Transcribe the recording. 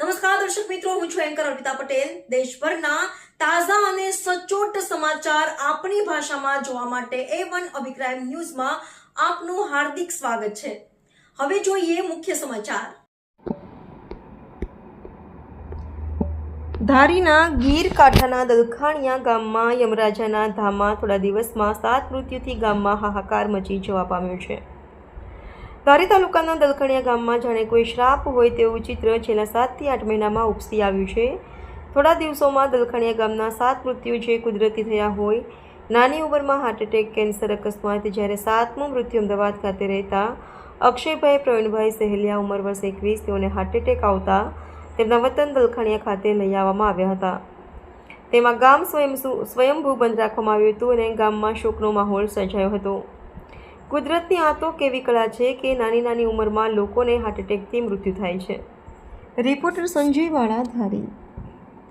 નમસ્કાર, દર્શક મિત્રો, હું છું એન્કર અર્પિતા પટેલ. દેશભરના તાજા અને સચોટ સમાચાર આપણી ભાષામાં જોવા માટે એ વન અભિપ્રાય ન્યૂઝમાં આપનું હાર્દિક સ્વાગત છે. હવે જોઈએ મુખ્ય સમાચાર. ધારીના ગીર કાંઠાના દલખાણિયા ગામમાં યમરાજાના ધામમાં થોડા દિવસમાં સાત મૃત્યુથી ગામમાં હાહાકાર મચી જવા પામ્યો છે. ધારી તાલુકાના દલખણિયા ગામમાં જાણે કોઈ શ્રાપ હોય તેવું ચિત્ર છેલ્લા સાતથી આઠ મહિનામાં ઉપસી આવ્યું છે. થોડા દિવસોમાં દલખણિયા ગામના સાત મૃત્યુ જે કુદરતી થયા હોય. નાની ઉંમરમાં હાર્ટ એટેક કેન્સર અકસ્માત, જ્યારે સાતમું મૃત્યુ અમદાવાદ ખાતે રહેતા અક્ષયભાઈ પ્રવીણભાઈ સહેલિયા ઉંમર વર્ષ એકવીસ, તેઓને હાર્ટ આવતા તેમના વતન દલખણિયા ખાતે લઈ આવવામાં આવ્યા હતા. તેમાં ગામ સ્વયં સ્વયંભૂ બંધ રાખવામાં આવ્યું હતું અને ગામમાં શોકનો માહોલ સર્જાયો હતો. કુદરતની આ તો કેવી કળા છે કે નાની નાની ઉંમરમાં લોકોને હાર્ટ એટેકથી મૃત્યુ થાય છે. રિપોર્ટર સંજય વાળા ધારી.